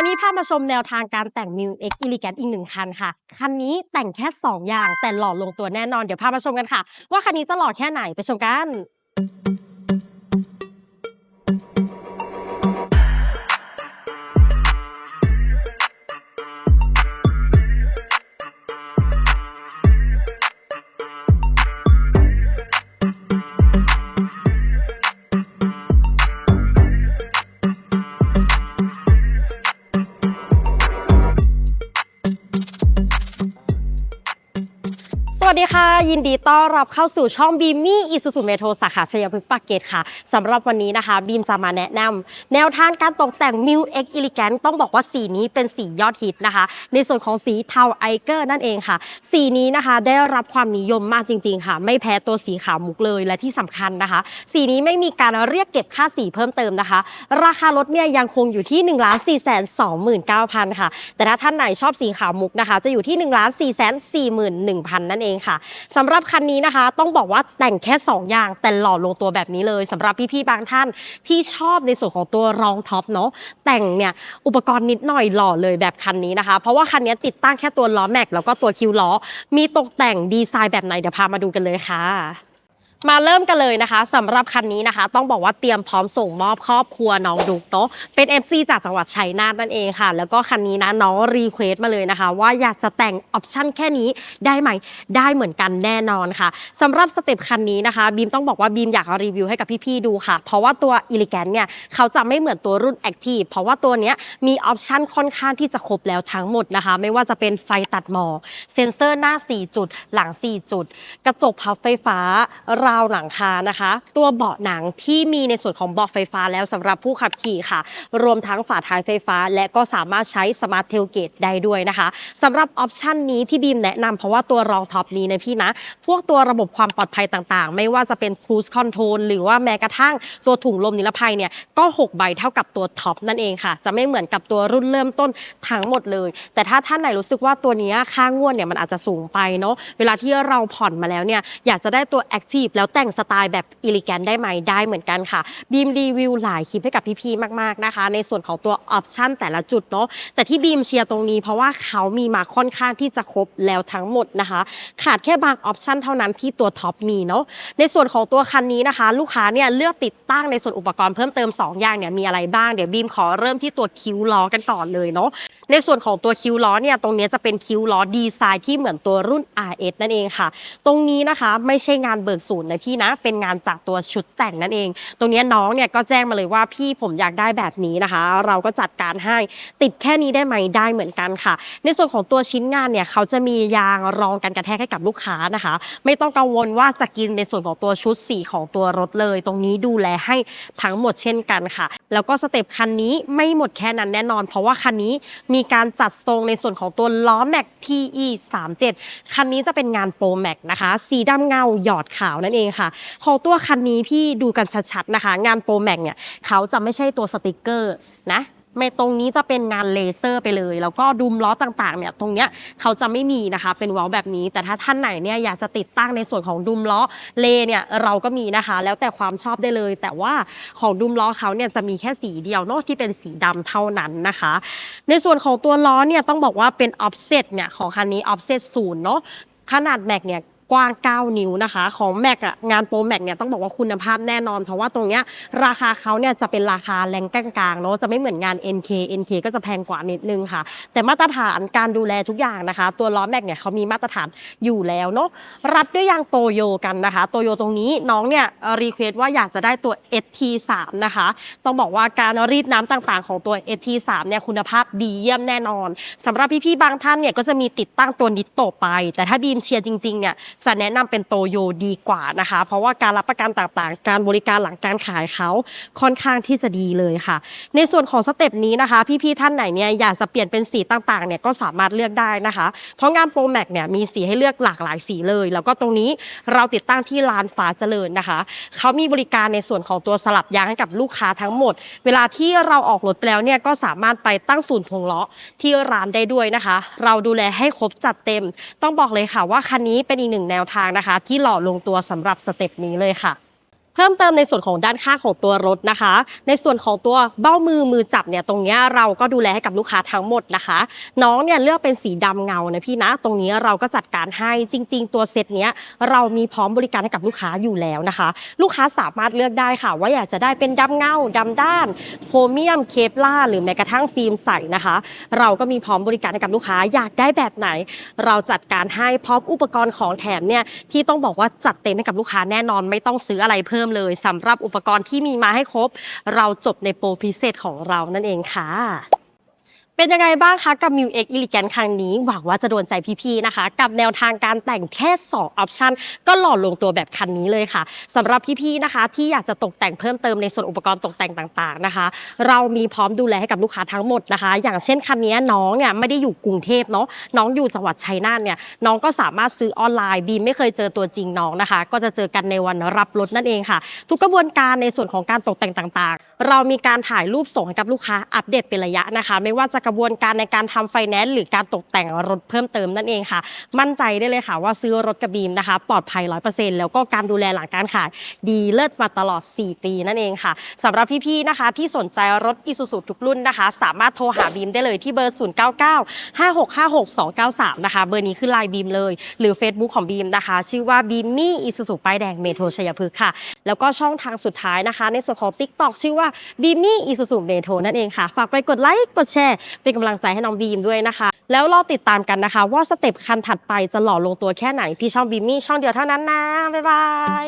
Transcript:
วันนี้พามาชมแนวทางการแต่ง New X Elegant อีกหนึ่งคันค่ะ คันนี้แต่งแค่ 2 อย่างแต่หล่อลงตัวแน่นอน เดี๋ยวพามาชมกันค่ะ ว่าคันนี้จะหล่อแค่ไหนไปชมกัน วัสดีค่ะ ยินดีต้อนรับเข้าสู่ช่องบีมี่อิสุสุเมโทสาขาชัยพฤกษ์ปากเกตค่ะสำหรับวันนี้นะคะ บีมจะมาแนะนำแนวทางการตกแต่ง m ิวเอ็กอิลิแกนต้องบอกว่าสีนี้เป็นสียอดฮิตนะคะ ในส่วนของสีเทาไอเกอร์นั่นเองค่ะ สีนี้นะคะได้รับความนิยมมากจริง ๆ ค่ะ ไม่แพ้ตัวสีขาวมุกเลยและที่สำคัญนะคะ สีนี้ไม่มีการเรียกเก็บค่าสีเพิ่มเติมนะคะ ราคารถเนี่ยยังคงอยู่ที่1นึ่งล้านสี่แสนสองหมื่นเก้าพันค่ะ แต่ถ้าท่านไหนชอบสีขาวมุกนะคะ จะอยู่ที่1นึ่งล้านสี่แสนสี่หมื่นหนึ่งพันนั่นเองค่ะสำหรับคันนี้นะคะ ต้องบอกว่าแต่งแค่ 2 อย่างแต่หล่อลงตัวแบบนี้เลยสำหรับพี่ๆบางท่านที่ชอบในส่วนของตัวรองท็อปเนาะแต่งเนี่ยอุปกรณ์นิดหน่อยหล่อเลยแบบคันนี้นะคะ เพราะว่าคันนี้ติดตั้งแค่ตัวล้อแม็กแล้วก็ตัวคิวล้อมีตกแต่งดีไซน์แบบไหนเดี๋ยวพามาดูกันเลยค่ะ มาเริ่มกันเลยนะคะสำหรับคันนี้นะคะ ต้องบอกว่าเตรียมพร้อมส่งมอบครอบครัวน้องดุกเนาะเป็น MC จากจังหวัดชัยนาทนั่นเองค่ะ แล้วก็คันนี้นะน้องรีเควสมาเลยนะคะ ว่าอยากจะแต่งออปชั่นแค่นี้ได้ไหมได้เหมือนกันแน่นอนค่ะสำหรับสเต็ปคันนี้นะคะบีมต้องบอกว่าบีมอยากรีวิวให้กับพี่ๆดูค่ะ เพราะว่าตัว e l e g a n t เนี่ยเขาจะไม่เหมือนตัวรุ่น Active เพราะว่าตัวเนี้ยมีออปชั่นค่อนข้างที่จะครบแล้วทั้งหมดนะคะ ไม่ว่าจะเป็นไฟตัดหมอกเซ็นเซอร์หน้า 4 จุด หลัง 4 จุด กระจกพับไฟฟ้าราวหลังคานะคะ ตัวเบาะหนังที่มีในส่วนของเบาะไฟฟ้าแล้วสำหรับผู้ขับขี่ค่ะ รวมทั้งฝาท้ายไฟฟ้า และก็สามารถใช้สมาร์ทเทลเกตได้ด้วยนะคะสำหรับออปชันนี้ที่บีมแนะนำเพราะว่าตัวรองท็อปนี้นะพี่นะ พวกตัวระบบความปลอดภัยต่างๆ ไม่ว่าจะเป็น cruise control หรือว่าแม้กระทั่งตัวถุงลมนิรภัยเนี่ยก็ 6 ใบเท่ากับตัวท็อปนั่นเองค่ะ จะไม่เหมือนกับตัวรุ่นเริ่มต้นทั้งหมดเลย แต่ถ้าท่านไหนรู้สึกว่าตัวนี้ค่างวดเนี่ยมันอาจจะสูงไปเนาะเวลาที่เราผ่อนมาแล้วเนี่ยอยากจะได้ตัว Active แล้วแต่งสไตล์แบบ e l e g a n t ได้ไหมได้เหมือนกันค่ะบีมรีวิวหลายคลิปให้กับพี่ๆมากๆนะคะ ในส่วนของตัวออปชันแต่ละจุดเนาะแต่ที่บีมเชียร์ตรงนี้เพราะว่าเขามีมาค่อนข้างที่จะครบแล้วทั้งหมดนะคะ ขาดแค่บางออปชันเท่านั้นที่ตัวท็อปมีเนาะในส่วนของตัวคันนี้นะคะ ลูกค้าเนี่ยเลือกติดตั้งในส่วนอุปกรณ์เพิ่มเติม 2 อย่างเนี่ยมีอะไรบ้างเดี๋ยวบีมขอเริ่มที่ตัวคิ้วล้อกันก่อนเลยเนาะในส่วนของตัวคิ้วล้อเนี่ยตรงนี้จะเป็นคิ้วล้อดีไซน์ที่เหมือนตัวรุ่น RS นั่นเองค่ะ ตรงนี้นะคะไม่ใช่งานเบิกศูนย์นะพี่นะเป็นงานจากตัวชุดแต่งนั่นเอง ตรงนี้น้องเนี่ยก็แจ้งมาเลยว่าพี่ผมอยากได้แบบนี้นะคะ เราก็จัดการให้ติดแค่นี้ได้ไหมได้เหมือนกันค่ะ ในส่วนของตัวชิ้นงานเนี่ยเขาจะมียางรองกันกระแทกให้กับลูกค้านะคะ ไม่ต้องกังวลว่าจะกินในส่วนของตัวชุดสีของตัวรถเลย ตรงนี้ดูแลให้ทั้งหมดเช่นกันค่ะ แล้วก็สเต็ปคันนี้ไม่หมดแค่นั้นแน่นอน เพราะว่าคันนี้มีการจัดทรงในส่วนของตัวล้อแม็ก TE 37 คันนี้จะเป็นงานโปรแม็กนะคะ สีดำเงาหยอดขาวนั่นเองค่ะของตัวคันนี้พี่ดูกันชัดๆนะคะ งานโปรแม็กเนี่ยเขาจะไม่ใช่ตัวสติกเกอร์นะไม่ตรงนี้จะเป็นงานเลเซอร์ไปเลย แล้วก็ดุมล้อต่างๆเนี่ยตรงเนี้ยเขาจะไม่มีนะคะ เป็นว้าแบบนี้ แต่ถ้าท่านไหนเนี่ยอยากจะติดตั้งในส่วนของดุมล้อเลเนี่ยเราก็มีนะคะ แล้วแต่ความชอบได้เลย แต่ว่าของดุมล้อเขาเนี่ยจะมีแค่สีเดียวเนอะที่เป็นสีดำเท่านั้นนะคะ ในส่วนของตัวล้อเนี่ยต้องบอกว่าเป็น offset เนี่ยของคันนี้ offset ศูนย์เนาะขนาดแม็กเนี่ย กว้าง 9 นิ้วนะคะ ของแม็กอะงานโปรแม็กเนี่ยต้องบอกว่าคุณภาพแน่นอน เพราะว่าตรงเนี้ยราคาเขาเนี่ยจะเป็นราคาแรงกลางๆเนาะจะไม่เหมือนงาน NK NK ก็จะแพงกว่านิดนึงค่ะ แต่มาตรฐานการดูแลทุกอย่างนะคะ ตัวล้อแม็กเนี่ยเขามีมาตรฐานอยู่แล้วเนาะรัดด้วยยางโตโยกันนะคะโตโยตรงนี้น้องเนี่ยรีเควสว่าอยากจะได้ตัว ST3 นะคะ ต้องบอกว่าการรีดน้ำต่างๆ ของตัว ST3 เนี่ยคุณภาพดีเยี่ยมแน่นอนสำหรับพี่ๆบางท่านเนี่ยก็จะมีติดตั้งตัวนิตโตไป แต่ถ้าบีมเชียร์จริงๆเนี่ยจะแนะนำเป็นโตโยดีกว่านะคะ เพราะว่าการรับประกันต่างๆ การบริการหลังการขายเขาค่อนข้างที่จะดีเลยค่ะ ในส่วนของสเต็ปนี้นะคะ พี่ๆท่านไหนเนี่ยอยากจะเปลี่ยนเป็นสีต่างๆเนี่ยก็สามารถเลือกได้นะคะ เพราะงานโปรแม็กเนี่ยมีสีให้เลือกหลากหลายสีเลย แล้วก็ตรงนี้เราติดตั้งที่ลานฟ้าเจริญนะคะ เขามีบริการในส่วนของตัวสลับยางให้กับลูกค้าทั้งหมด เวลาที่เราออกรถไปแล้วเนี่ยก็สามารถไปตั้งศูนย์พวงล้อที่ร้านได้ด้วยนะคะ เราดูแลให้ครบจัดเต็ม ต้องบอกเลยค่ะว่าคันนี้เป็นอีกหนึ่งแนวทางนะคะ ที่หล่อลงตัวสำหรับสเต็ปนี้เลยค่ะ เพิ่มเติมในส่วนของด้านข้างของตัวรถนะคะ ในส่วนของตัวเบ้ามือมือจับเนี่ยตรงนี้เราก็ดูแลให้กับลูกค้าทั้งหมดนะคะ น้องเนี่ยเลือกเป็นสีดำเงานะพี่นะ ตรงนี้เราก็จัดการให้จริง ๆ ตัวเซตเนี้ยเรามีพร้อมบริการให้กับลูกค้าอยู่แล้วนะคะ ลูกค้าสามารถเลือกได้ค่ะ ว่าอยากจะได้เป็นดำเงาดำด้านโครเมียมเคปล่าหรือแม้กระทั่งฟิล์มใสนะคะ เราก็มีพร้อมบริการให้กับลูกค้าอยากได้แบบไหน เราจัดการให้พร้อมอุปกรณ์ของแถมเนี่ยที่ต้องบอกว่าจัดเต็มให้กับลูกค้าแน่นอนไม่ต้องซื้ออะไรเพิ่มเลยสำหรับอุปกรณ์ที่มีมาให้ครบ เราจบในโปรพิเศษของเรานั่นเองค่ะ เป็นยังไงบ้างคะกับ m ิวเอ็กอิลิแกนครั้งนี้ หวังว่าจะโดนใจพี่ๆนะคะ กับแนวทางการแต่งแค่2ออปชันก็หล่อลงตัวแบบคันนี้เลยค่ะสำหรับพี่ๆนะคะ ที่อยากจะตกแต่งเพิ่มเติมในส่วนอุปกรณ์ตกแต่งต่างๆนะคะ เรามีพร้อมดูแลให้กับลูกค้าทั้งหมดนะคะ อย่างเช่นคันนี้น้องเนี่ยไม่ได้อยู่กรุงเทพเนาะน้องอยู่จังหวัดชัยนาทเนี่ยน้องก็สามารถซื้อออนไลน์บีมไม่เคยเจอตัวจริงน้องนะคะ ก็จะเจอกันในวันรับรถนั่นเองค่ะ ทุกกระบวนการในส่วนของการตกแต่งต่างๆ เรามีการถ่ายรูปส่งให้กับลูกค้าอัปเดตเป็นระยะนะคะ ไม่ว่าจะกระบวนการในการทำไฟแนนซ์หรือการตกแต่งรถเพิ่มเติมนั่นเองค่ะ มั่นใจได้เลยค่ะว่าซื้อรถกระบีมนะคะ ปลอดภัย 100%แล้วก็การดูแลหลังการขายดีเลิศมาตลอด 4 ปีนั่นเองค่ะสำหรับพี่ๆนะคะ ที่สนใจรถอีซูซูทุกรุ่นนะคะ สามารถโทรหาบีมได้เลยที่เบอร์ 099 5656 293 นะคะ เบอร์นี้คือไลน์บีมเลย หรือ Facebook ของบีมนะคะ ชื่อว่าบีมมี่อีซูซูป้ายแดงเมโทรชัยพฤกษ์ค่ะ แล้วก็ช่องทางสุดท้ายนะคะ ในส่วนของ TikTok ชื่อว่าบีมมี่อีซูซูเมโทรนั่นเองค่ะ ฝากไปกดไลค์กดแชร์เป็นกำลังใจให้น้องบีมด้วยนะคะ แล้วรอติดตามกันนะคะ ว่าสเต็ปคันถัดไปจะหล่อลงตัวแค่ไหนที่ช่องบีมมี่ช่องเดียวเท่านั้นนะบ๊ายบาย